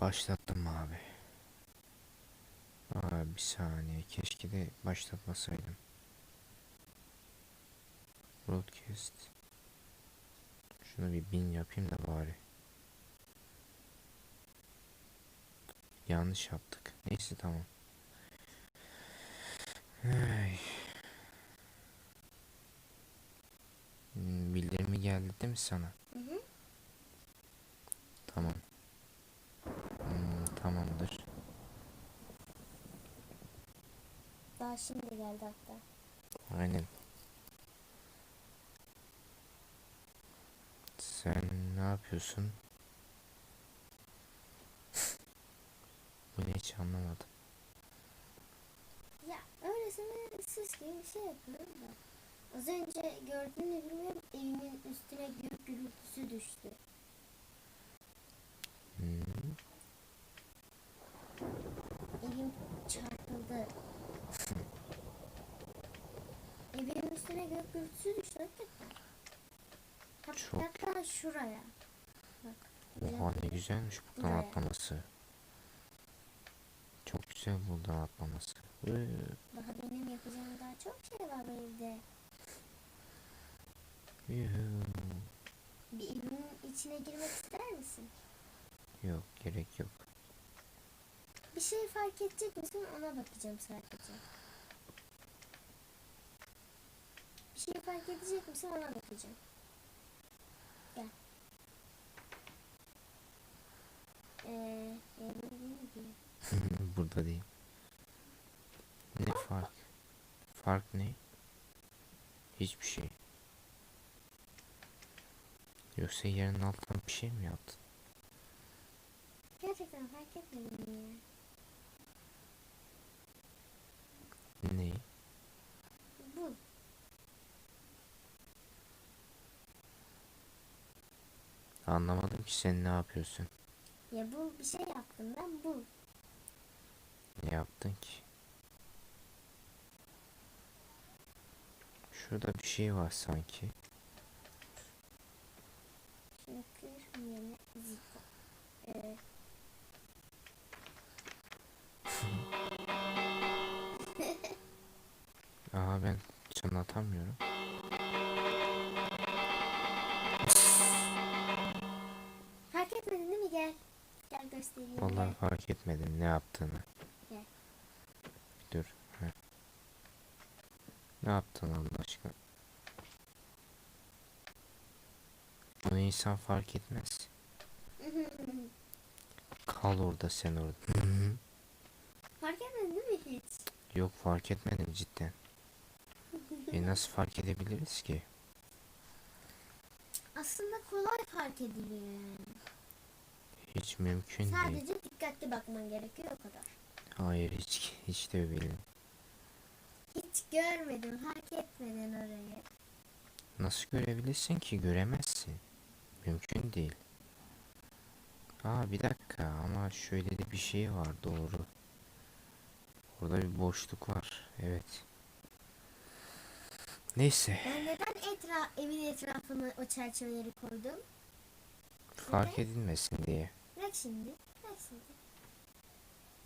Başlattım abi. Aa, bir saniye. Keşke de başlatmasaydım. Broadcast. Şunu bir bin yapayım da bari. Yanlış yaptık. Neyse tamam. Ay. Hmm, Bildirimi geldi değil mi sana? Hı hı. Tamam. Tamamdır. Daha şimdi geldi hatta. Aynen. Sen ne yapıyorsun? Bu ne hiç anlamadım. Ya öylesine sis gibi bir şey yapıyorum da. Az önce gördüğünü bilmiyorum evimin üstüne gürültüsü düştü. Hmm, Evim çarpıldı. Evimin üstüne gök gürültüsü düştü Çok. Hatta şuraya. Bak. Oha ne güzelmiş buradan Buraya. atlaması. Çok güzel buradan atlaması. Iı, Daha benim yapacağım daha çok şey var bu evde. Bir evimin içine girmek ister misin? Yok gerek yok. Bir şey fark edecek misin ona bakacağım sadece. Şey fark edecek misin ona bakacağım. Gel. Ee? Burada değil. Ne fark? Fark ne? Hiçbir şey. Yoksa yerin altından bir şey mi yaptın? Gerçekten fark etmedim mi ya? Ne? Bu. Anlamadım ki sen ne yapıyorsun? Ya bu bir şey yaptım ben bu. Ne yaptın ki? Şurada bir şey var sanki. Vallahi fark etmedim ne yaptığını. Gel. Dur. heh. Ne yaptın Allah aşkına? Bunu insan fark etmez. Kal orada sen orada. fark etmedin değil mi hiç? Yok fark etmedim cidden. E nasıl fark edebiliriz ki? Aslında kolay fark ediliyor yani. Hiç mümkün değil. Sadece dikkatli bakman gerekiyor o kadar. Hayır hiç hiç de öyle. Hiç görmedim, fark etmeden orayı. Nasıl görebilirsin ki? Göremezsin. Mümkün değil. Aa bir dakika ama şöyle de bir şey var doğru. Orada bir boşluk var. Evet. Neyse. Ben neden etra evin etrafına o çerçeveleri koydum? Fark edilmesin diye. Bırak şimdi, bırak şimdi.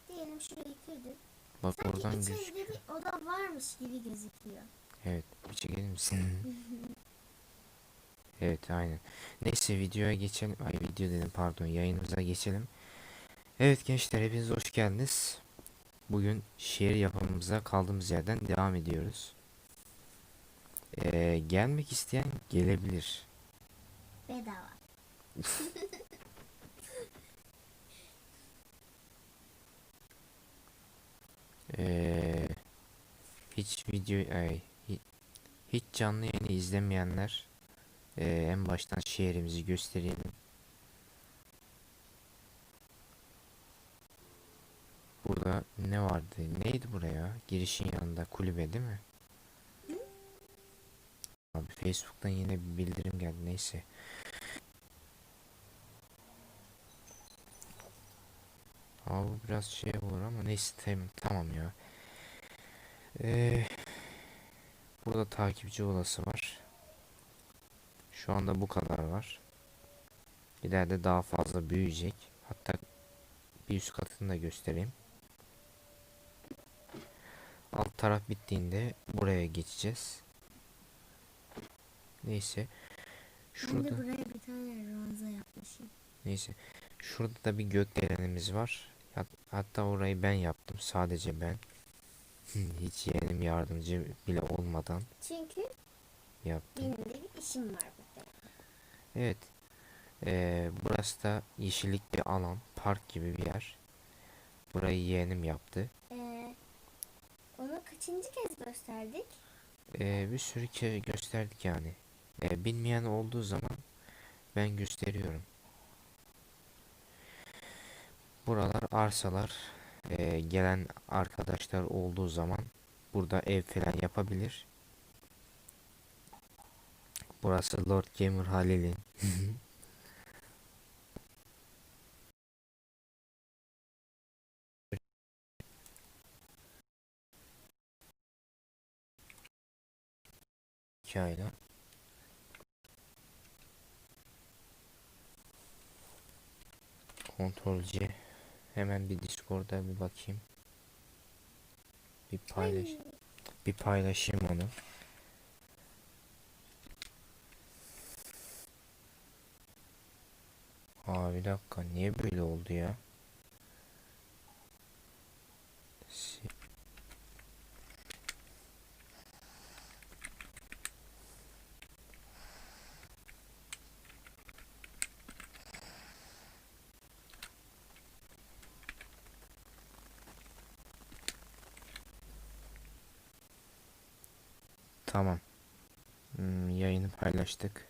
Diyelim şurayı kırdım. Bak Sanki oradan içeride gözüküyor. bir oda varmış gibi gözüküyor. Evet. Bir çekelim misin? evet aynen. Neyse videoya geçelim. Ay video dedim pardon yayınımıza geçelim. Evet gençler hepiniz hoş geldiniz. Bugün şehir yapımımıza kaldığımız yerden devam ediyoruz. Ee, gelmek isteyen gelebilir. Bedava. Ee, hiç video ay, hi- hiç canlı yayını izlemeyenler ee, en baştan şehrimizi gösterelim. Burada ne vardı? Neydi buraya? Girişin yanında kulübe değil mi? Abi Facebook'tan yine bir bildirim geldi. Neyse. Abi bu biraz şey olur ama neyse tamam, tamam ya. Ee, burada takipçi olası var. Şu anda bu kadar var. İleride daha fazla büyüyecek. Hatta bir üst katını da göstereyim. Alt taraf bittiğinde buraya geçeceğiz. Neyse. Ben de Şurada buraya bir tane ranza yapmışım. neyse. Şurada da bir gökdelenimiz var. Hat- Hatta orayı ben yaptım. Sadece ben. Hiç yeğenim yardımcı bile olmadan Çünkü yaptım. benim de bir işim var burada. Evet. Ee, burası da yeşillik bir alan. Park gibi bir yer. Burayı yeğenim yaptı. Ee, onu kaçıncı kez gösterdik? Ee, bir sürü kere gösterdik yani. Ee, bilmeyen olduğu zaman ben gösteriyorum. Buralar arsalar. Ee, gelen arkadaşlar olduğu zaman burada ev falan yapabilir. Burası Lord Gamer Halil'in. Hikaye. Kontrol C. Hemen bir Discord'a bir bakayım. Bir paylaş. Ay, Bir paylaşayım onu. Aa bir dakika niye böyle oldu ya? Si- Tamam. Hmm, yayını paylaştık.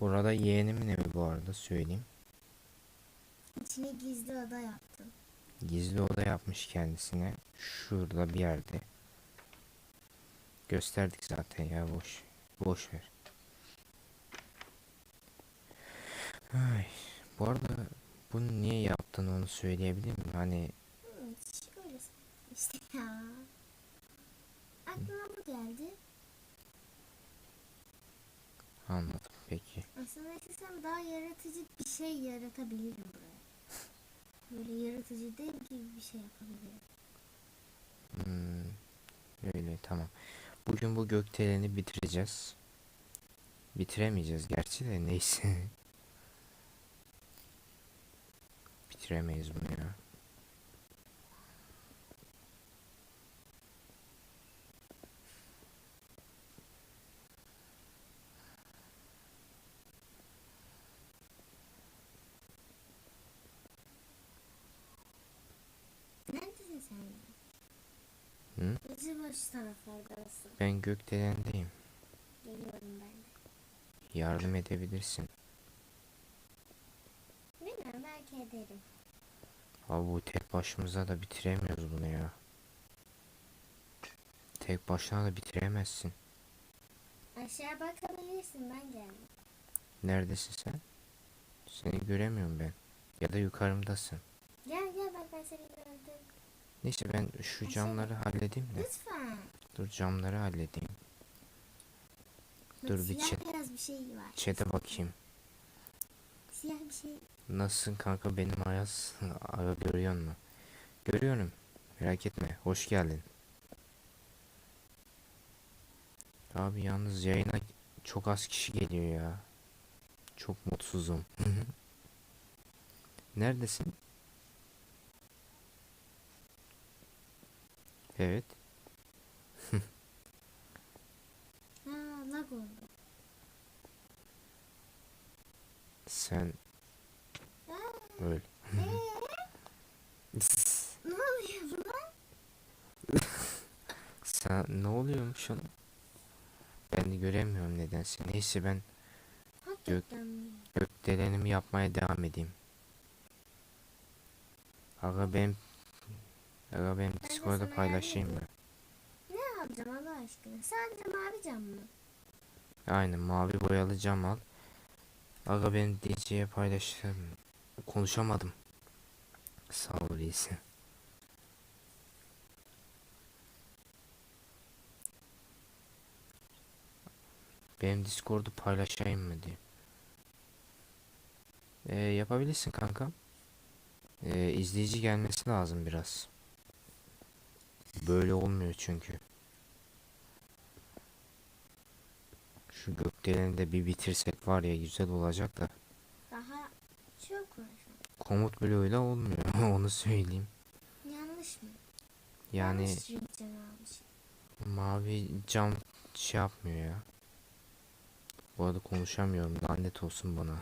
Burada yeğenimin evi bu arada söyleyeyim. İçine gizli oda yaptım. Gizli oda yapmış kendisine. Şurada bir yerde. Gösterdik zaten ya boş. Boş ver. Ay, bu arada bunu niye yaptın onu söyleyebilir miyim? Hani Şöyle işte ya. Aklıma bu geldi. anladım peki. Aslında istesem daha yaratıcı bir şey yaratabilirim buraya. Böyle yaratıcı dev gibi bir şey yapabilirim. Hmm, öyle tamam. Bugün bu gökdeleni bitireceğiz. Bitiremeyeceğiz gerçi de neyse. Bitiremeyiz bunu ya. Neredesin sen? Hı? Bizi boş taraflardasın. Ben gökdelendeyim. Geliyorum ben de. Yardım edebilirsin. Abi bu tek başımıza da bitiremiyoruz bunu ya. Tek başına da bitiremezsin. Aşağı bakabilirsin ben geldim. Neredesin sen? Seni göremiyorum ben. Ya da yukarımdasın. Gel gel bak ben seni gördüm. Neyse ben şu camları halledeyim de. Lütfen. Dur camları halledeyim. Bak, Dur bir chat- bir şey var. Chat'e bakayım. Siyah bir şey. Nasılsın kanka benim Ayaz? Aga görüyor musun? Görüyorum. Merak etme. Hoş geldin. Abi yalnız yayına çok az kişi geliyor ya. Çok mutsuzum. Neredesin? Evet. Ha lag oldu. Sen Ee, ne oluyor buna? Sen ne oluyormuş ona? Ben de göremiyorum nedense. Neyse ben mi? gökdelenimi yapmaya devam edeyim. Aga benim Aga de Discord'da paylaşayım ben. Ne alacağım Allah aşkına? Sadece mavi cam mı? Aynen mavi boyalı cam al. Aga benim DJ'ye paylaştım. Konuşamadım. Sağ ol reis. Benim Discord'u paylaşayım mı diye. Ee, yapabilirsin kanka. Ee, izleyici gelmesi lazım biraz. Böyle olmuyor çünkü. Şu gökdeleni de bir bitirsek var ya güzel olacak da. Daha çok var şu an. Komut bloğuyla olmuyor. Onu söyleyeyim. Yanlış mı? Yani Yanlış mavi cam şey yapmıyor ya. Bu arada konuşamıyorum. Lanet olsun bana.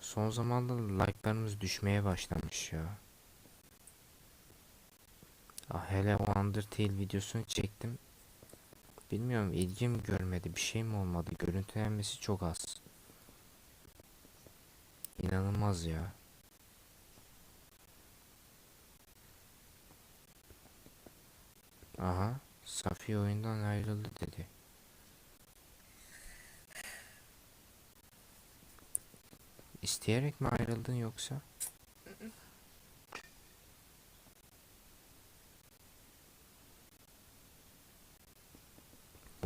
Son zamanda like'larımız düşmeye başlamış ya. Ah, hele o Undertale videosunu çektim. Bilmiyorum ilgim görmedi. Bir şey mi olmadı? Görüntülenmesi çok az. İnanılmaz ya. Aha, Safiye oyundan ayrıldı dedi. İsteyerek mi ayrıldın yoksa?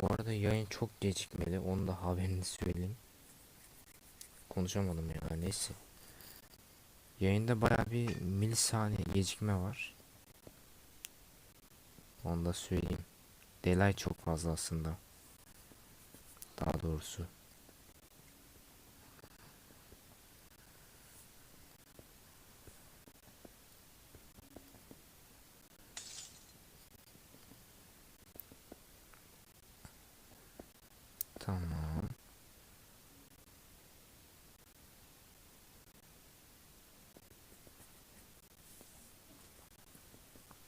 Bu arada yayın çok gecikmeli. Onu da haberini söyleyeyim. Konuşamadım ya neyse. Yayında baya bir milisaniye gecikme var. Onu da söyleyeyim. Delay çok fazla aslında. Daha doğrusu. Tamam.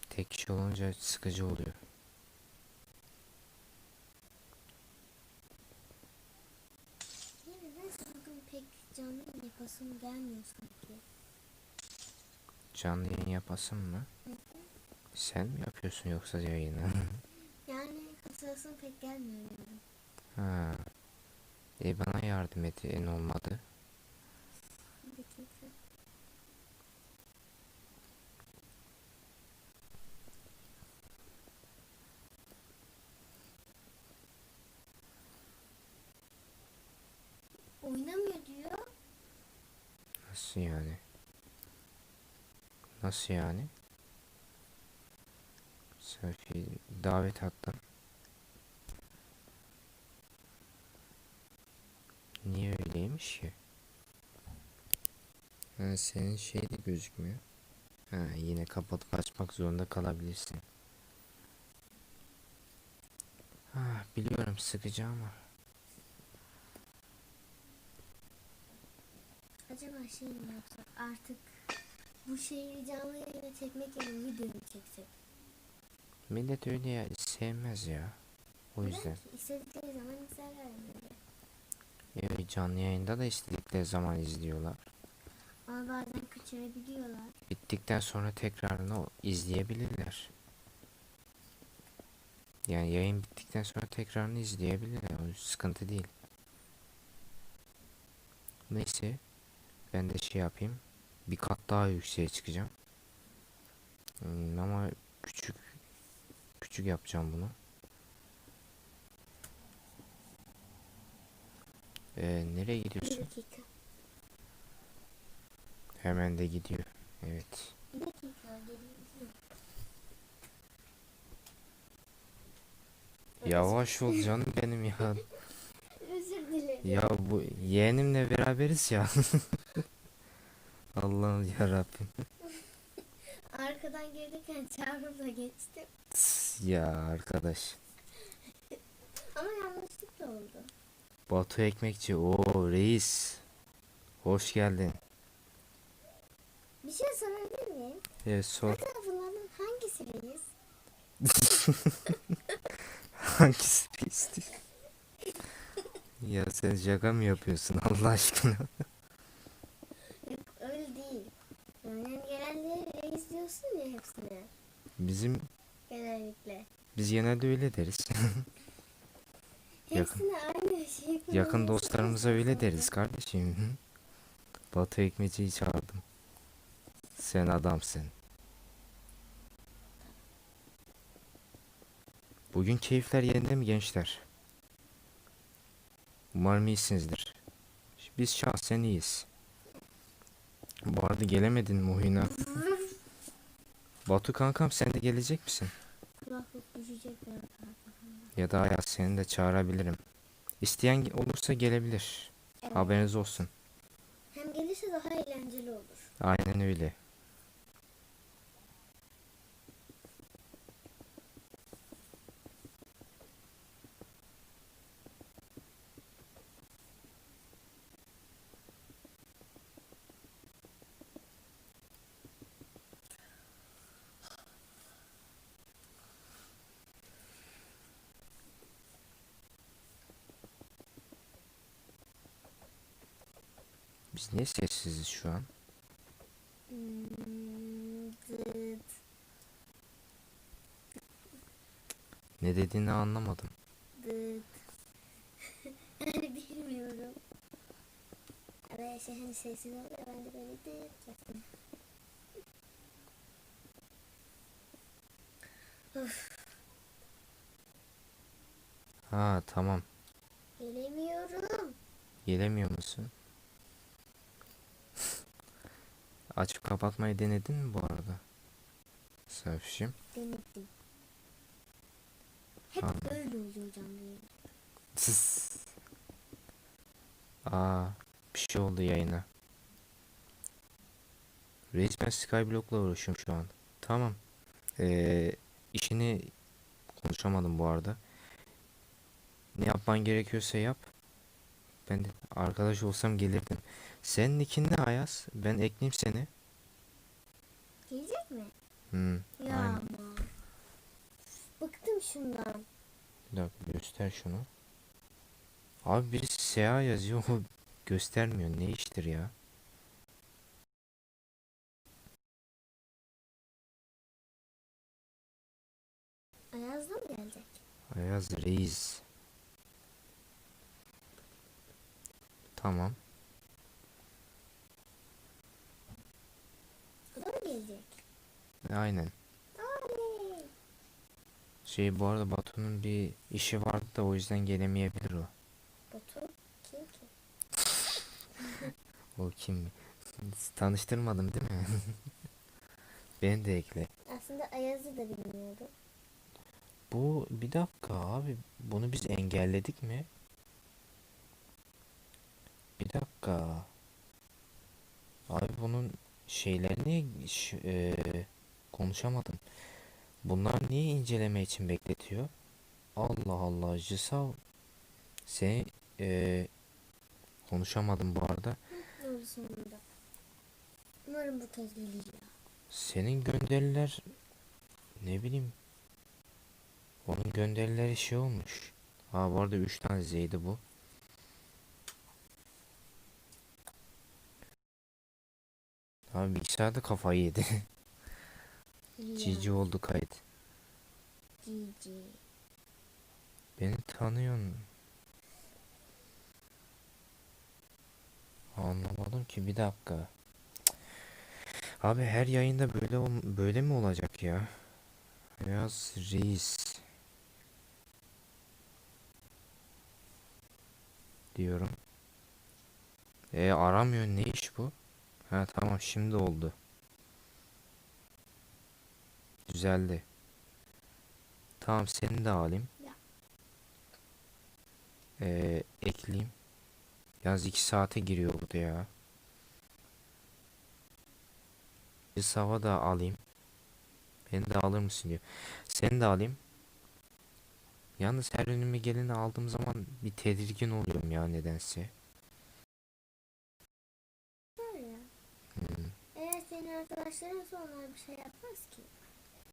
Tek olunca sıkıcı oluyor. Canlı yapasım gelmiyor sanki. Canlı yayın yapasın mı? Sen mi yapıyorsun yoksa yayını? Yani kasasım pek gelmiyor yani. ha. E bana yardım et en olmadı. Bir dakika. Oynamıyor diyor. Nasıl yani? Nasıl yani? Selfie davet attım. Niye öyleymiş ki? Ha, senin şey de gözükmüyor. Ha, yine kapatıp açmak zorunda kalabilirsin. Ha, biliyorum sıkıcı ama. Acaba şey mi yapsak artık bu şeyi canlı yayına çekmek yerine video mu çeksek? Millet öyle ya, sevmez ya. O yüzden. Belki istedikleri zaman izlerler böyle. Evet, canlı yayında da istedikleri zaman izliyorlar. Ama bazen kaçırabiliyorlar. Bittikten sonra tekrarını izleyebilirler. Yani yayın bittikten sonra tekrarını izleyebilirler. O sıkıntı değil. Neyse. Ben de şey yapayım. Bir kat daha yükseğe çıkacağım. Hmm, ama küçük küçük yapacağım bunu. Ee, nereye gidiyorsun? Hemen de gidiyor. Evet. Yavaş ol canım benim ya. Özür dilerim. Ya bu yeğenimle beraberiz ya. Allah'ım ya Rabbim. Arkadan gelirken çağrımla geçtim. Ya arkadaş. Ama yanlışlıkla oldu. Batu Ekmekçi. o reis. Hoş geldin. Bir şey sorabilir miyim? Evet sor. Bunların hangisi reis? Hangisi reisti? ya sen şaka mı yapıyorsun Allah aşkına? Yok öyle değil. Yani diyorsun ya hepsine. Bizim Genellikle. biz genelde öyle deriz. Yakın- aynı şey Yakın kullanıyorsun. dostlarımıza öyle deriz kardeşim. Batu Ekmeci'yi çağırdım. Sen adamsın. Bugün keyifler yerinde mi gençler? Umarım iyisinizdir. Biz şahsen iyiyiz. Bu arada gelemedin oyuna? Batu kankam sen de gelecek misin? Kulaklık düşecek ben. Ya da Ayaz seni de çağırabilirim. İsteyen olursa gelebilir. Evet. Haberiniz olsun. Hem gelirse daha eğlenceli olur. Aynen öyle. Biz niye sessiziz şu an? Ne dediğini anlamadım. Bilmiyorum. Arkadaşlar hani sessiz oluyor ben de böyle dıt yaptım. Ha tamam. Gelemiyorum. Gelemiyor musun? Açıp kapatmayı denedin mi bu arada? Safşim. Denedim. Hep Anladım. böyle oluyor canlı yayın. Tıs. Aa, bir şey oldu yayına. Resmen Skyblock'la uğraşıyorum şu an. Tamam. Ee, işini konuşamadım bu arada. Ne yapman gerekiyorsa yap. Ben de arkadaş olsam gelirdim. Senin nickin ne Ayaz? Ben ekleyeyim seni. Gelecek mi? Hmm, Ya aynen. ama. Bıktım şundan. Bir dakika göster şunu. Abi biri SEA yazıyor o göstermiyor. Ne iştir ya? Ayaz'da mı gelecek? Ayaz Reis. Tamam. O da mı gelecek? Aynen. Oley. Şey bu arada Batu'nun bir işi vardı da o yüzden gelemeyebilir o. Batu kim ki? O kim? Tanıştırmadım değil mi? Beni de ekle. Aslında Ayaz'ı da bilmiyorum. Bu bir dakika abi. Bunu biz engelledik mi? Bir dakika. Abi bunun şeylerini ş- eee, konuşamadım. Bunlar niye inceleme için bekletiyor? Allah Allah Jisav seni eee, konuşamadım bu arada. Sonunda? Umarım bu kez gelir ya. Senin gönderiler ne bileyim onun gönderileri şey olmuş. Ha bu arada 3 tane Z'ydi bu. Abi bilgisayarda kafayı yedi. Cici oldu kayıt. Cici. Beni tanıyorsun. Anlamadım ki bir dakika. Abi her yayında böyle böyle mi olacak ya? Yaz reis diyorum. E aramıyor ne iş bu? Ha tamam şimdi oldu. Düzeldi. Tamam seni de alayım. Ya. Ee, ekleyeyim. Yalnız 2 saate giriyor bu da ya. Bir sava da alayım. Beni de alır mısın diyor. Seni de alayım. Yalnız her önüme geleni aldığım zaman bir tedirgin oluyorum ya nedense. Hmm. Eğer senin arkadaşların onlar bir şey yapmaz ki.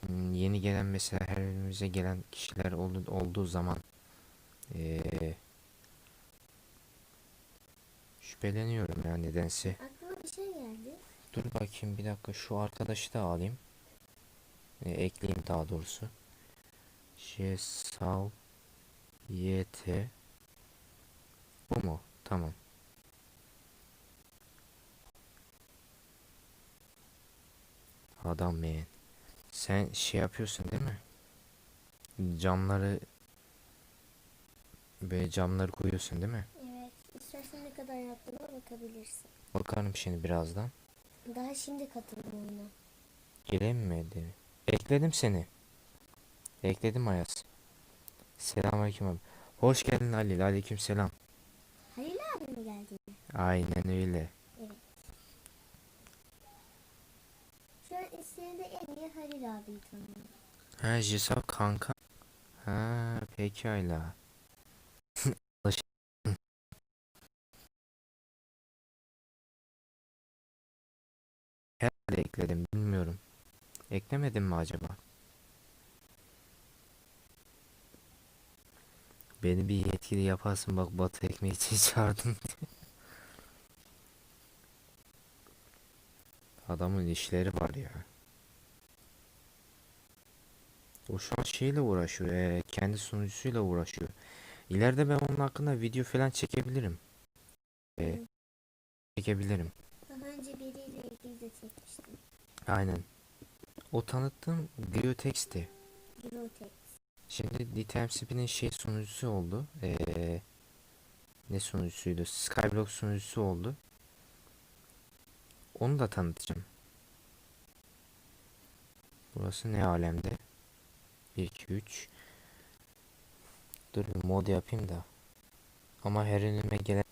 Hmm, Yeni gelen mesela her önümüze gelen kişiler oldu, olduğu zaman ee, şüpheleniyorum ya nedense. Aklıma bir şey geldi. Dur bakayım bir dakika şu arkadaşı da alayım. E, ekleyeyim daha doğrusu. Jesal YT Bu mu? Tamam. Adam meğen. Sen şey yapıyorsun değil mi? camları böyle camları koyuyorsun değil mi? Evet. İstersen ne kadar yaptığıma bakabilirsin. Bakarım şimdi birazdan. Daha şimdi katıldım oyuna. Dedi. Ekledim seni. Ekledim Ayaz. Selamünaleyküm abi. Hoş geldin Halil. Aleyküm selam. Halil abi mi geldi? Aynen öyle. Evet. Şu an istediğinde Halil abiyi tanıyorum. Ha Jisab kanka. Ha pekala. Alış- Herhalde ekledim bilmiyorum. Eklemedim mi acaba? Beni bir yetkili yaparsın bak Batı ekmeği için çağırdın. Adamın işleri var ya. O şu an şeyle uğraşıyor. eee, kendi sunucusuyla uğraşıyor. İleride ben onun hakkında video falan çekebilirim. Eee, çekebilirim. Daha önce biriyle ilgili de çekmiştim. Aynen. O tanıttığım Geotex'ti. Grotex. Şimdi DTMCP'nin şey sunucusu oldu. Eee, ne sunucusuydu? Skyblock sunucusu oldu. Onu da tanıtacağım. Burası ne alemde? 1 2 3 Dur bir mod yapayım da. Ama her önüme gelen